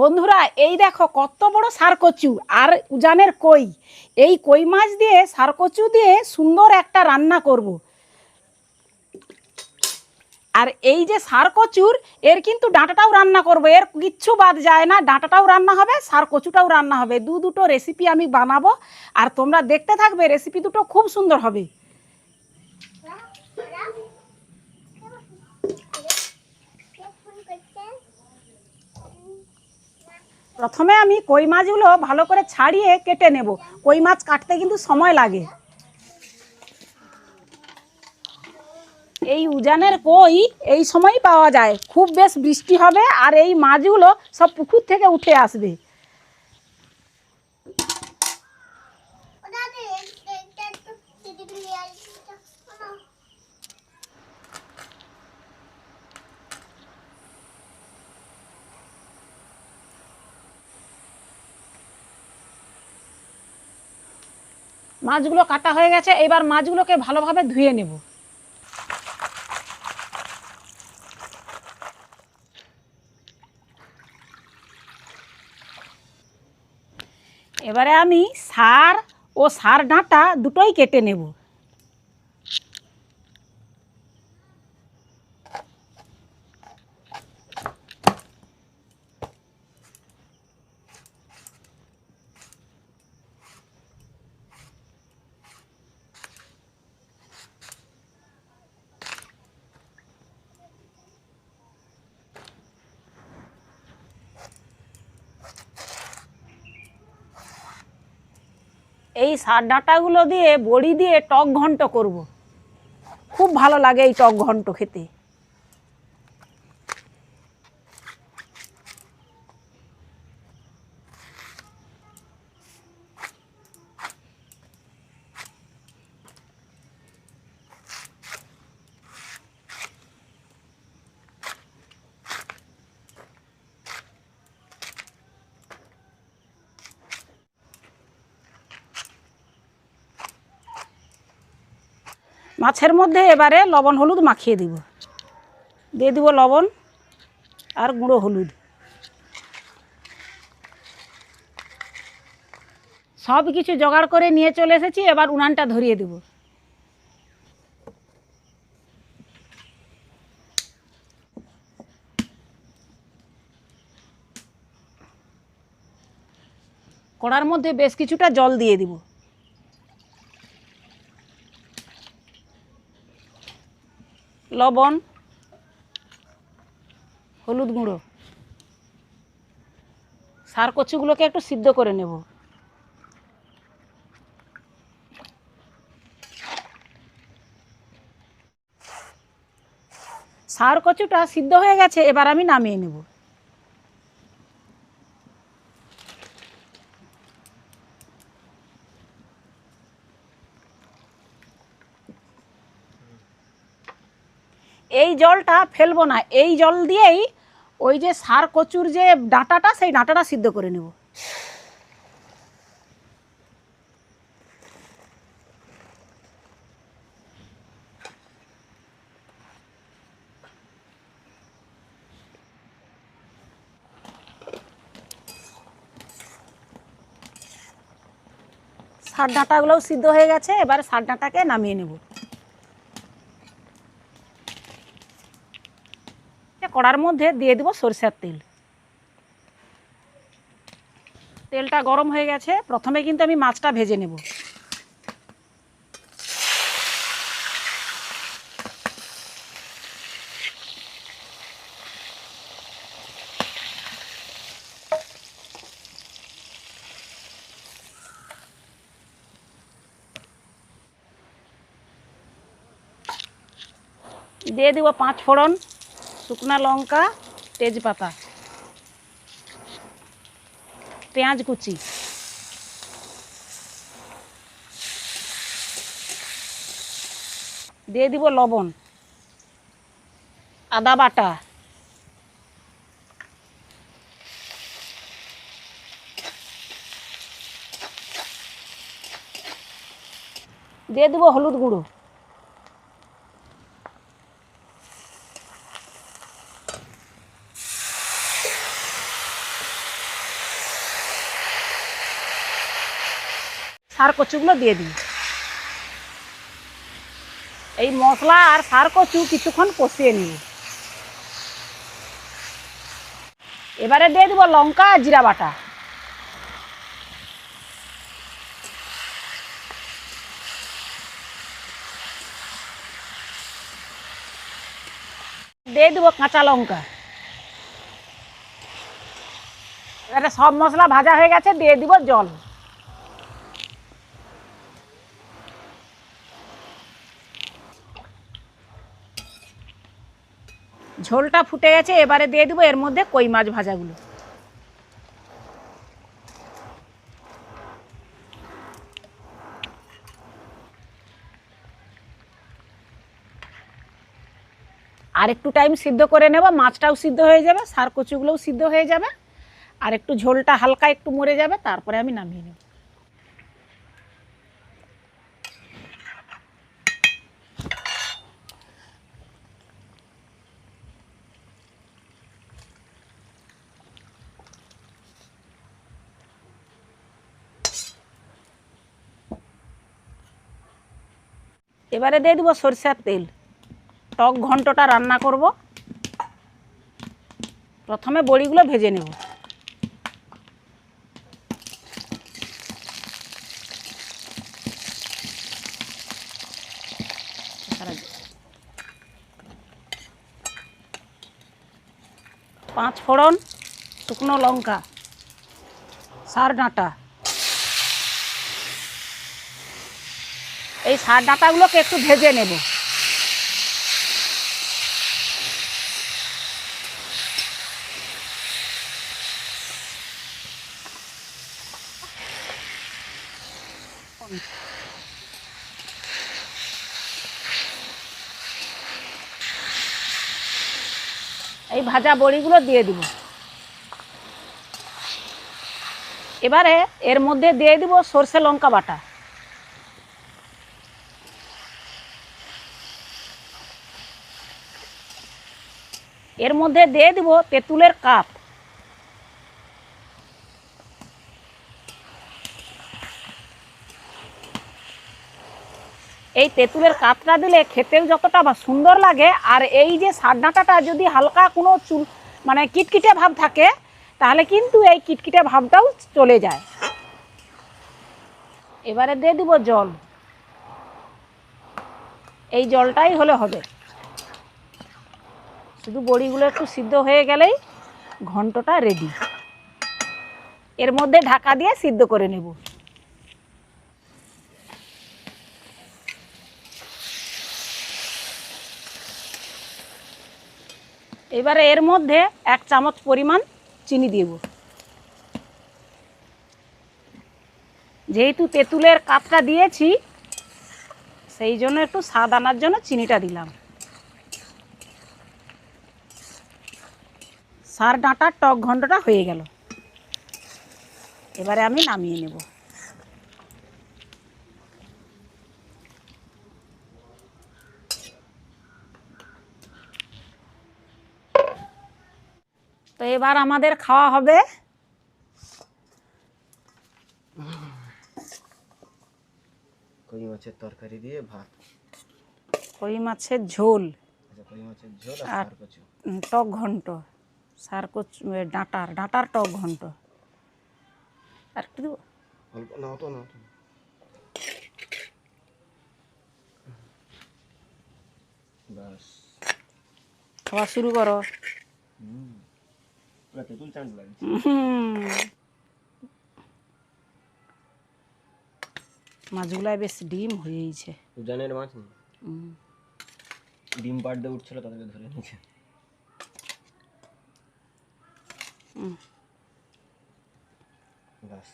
বন্ধুরা, এই দেখো কত বড় সারকচু। আর উজানের কই? এই কই মাছ দিয়ে, সারকচু দিয়ে সুন্দর একটা রান্না করব। আর এই যে সারকচুর, এর কিন্তু ডাঁটাটাও রান্না করব। এর কিচ্ছু বাদ যায় না, ডাঁটাটাও রান্না হবে, সারকচুটাও রান্না হবে। দু দুটো রেসিপি আমি বানাবো। আর তোমরা দেখতে থাকবে রেসিপি দুটো খুব সুন্দর হবে। প্রথমে আমি কই মাছগুলো ভালো করে ছাড়িয়ে কেটে নেব। কই মাছ কাটতে কিন্তু সময় লাগে। এই উজানের কই এই সময়ই পাওয়া যায়। খুব বেশ বৃষ্টি হবে আর এই মাছগুলো সব পুকুর থেকে উঠে আসবে। মাছগুলো কাটা হয়ে গেছে, এবার মাছগুলোকে ভালোভাবে ধুয়ে নেব। এবারে আমি সার ও সার ডাঁটা দুটোই কেটে নেব। এই সার ডাঁটাগুলো দিয়ে বড়ি দিয়ে টক ঘন্ট করব। খুব ভালো লাগে এই টক ঘন্ট খেতে। মাছের মধ্যে এবারে লবণ হলুদ মাখিয়ে দিব। দিয়ে দিব লবণ আর গুঁড়ো হলুদ। সব কিছু জোগাড় করে নিয়ে চলে এসেছি, এবার উনানটা ধরিয়ে দেব। কড়ার মধ্যে বেশ কিছুটা জল দিয়ে দিব। লবণ, হলুদ গুঁড়ো। সার কচুগুলোকে একটু সিদ্ধ করে নেব। সার কচুটা সিদ্ধ হয়ে গেছে, এবার আমি নামিয়ে নেব এই জলটা ফেলব না, এই জল দিয়েই ওই যে সার কচুর যে ডাঁটাটা, সেই ডাঁটাটা সিদ্ধ করে নেব। সার ডাঁটাগুলোও সিদ্ধ হয়ে গেছে, এবার সার ডাঁটাকে নামিয়ে নেব। কড়ার মধ্যে দিয়ে দেবো সরষের তেল। তেলটা গরম হয়ে গেছে। প্রথমে কিন্তু আমি মাছটা ভেজে নেব। দিয়ে দেবো পাঁচ ফোড়ন। শুকনা লঙ্কা তেজপাতা পেঁয়াজ কুচি। দিয়ে দিব লবণ আদা বাটা। দিয়ে দেবো হলুদ গুঁড়ো। সার কচুগুলো দিয়ে দিই। এই মশলা আর সার কচু কিছুক্ষণ কষিয়ে নিব এবারে দিয়ে দিব লঙ্কা আর জিরা বাটা। দিয়ে দিব কাঁচা লঙ্কা। এবারে সব মশলা ভাজা হয়ে গেছে, দিয়ে দিব জল। ঝোলটা ফুটে গেছে, এবারে দিয়ে দেবো এর মধ্যে কই মাছ ভাজাগুলো। আর একটু টাইম সিদ্ধ করে নেব, মাছটাও সিদ্ধ হয়ে যাবে, সার কচুগুলোও সিদ্ধ হয়ে যাবে, আর একটু ঝোলটা হালকা একটু মরে যাবে, তারপরে আমি নামিয়ে নেব। এবারে দিয়ে দেবো সরষের তেল। টক ঘন্টটা রান্না করব। প্রথমে বড়িগুলো ভেজে নেব। পাঁচ ফোড়ন শুকনো লঙ্কা, সার ডাঁটা। এই সার ডাঁটাগুলোকে একটু ভেজে নেব। এই ভাজা বড়িগুলো দিয়ে দিব। এবারে এর মধ্যে দিয়ে দিব সর্ষে লঙ্কা বাটা। এর মধ্যে দিয়ে দিব তেঁতুলের কাপ। এই তেঁতুলের কাপটা দিলে খেতেও যতটা বা সুন্দর লাগে, আর এই যে সারডাঁটাটা যদি হালকা কোনো চুল মানে কিটকিটে ভাব থাকে, তাহলে কিন্তু এই কিটকিটে ভাবটাও চলে যায়। এবারে দিয়ে দিব জল। এই জলটাই হলে হবে। শুধু বড়িগুলো একটু সিদ্ধ হয়ে গেলেই ঘন্টটা রেডি এর মধ্যে ঢাকা দিয়ে সিদ্ধ করে নেব। এবারে এর মধ্যে এক চামচ পরিমাণ চিনি দিব। যেহেতু তেঁতুলের কাপটা দিয়েছি, সেই জন্য একটু স্বাদ আনার জন্য চিনিটা দিলাম। সার ডাঁটার টক ঘন্টটা হয়ে গেল। এবারে আমি নামিয়ে নেব। তো এবার আমাদের খাওয়া হবে। কই মাছের তরকারি দিয়ে ভাত? কই মাছের ঝোল। আচ্ছা কই মাছের ঝোল আর টক ঘন্ট সার কচ ডাঁটার ডাঁটার টক ঘন্ট। আর একটু দেবো? অল্প না অত না অত না। বাস খাওয়া শুরু করো। মাছগুলায় বেশ ডিম হয়েছে উজানের মাছ? হুম। ডিম পাড় দিয়ে উঠছিল তাদেরকে ধরে নিয়েছে। বাস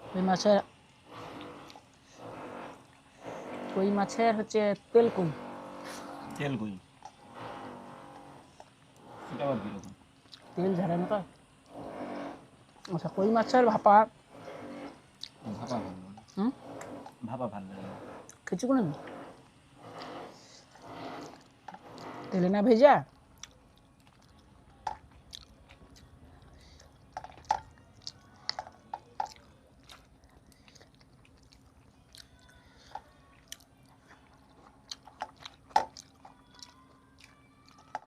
কই মাছের কই মাছের হচ্ছে তেলকুম তেল কই এটা আবার কীরকম তেল ঝাড়ে মতো। আচ্ছা কই মাছের ভাপা? ভাপা ভালো। হুম? ভাপা ভালো লাগে। কিছু কোনো তেলে না ভেজা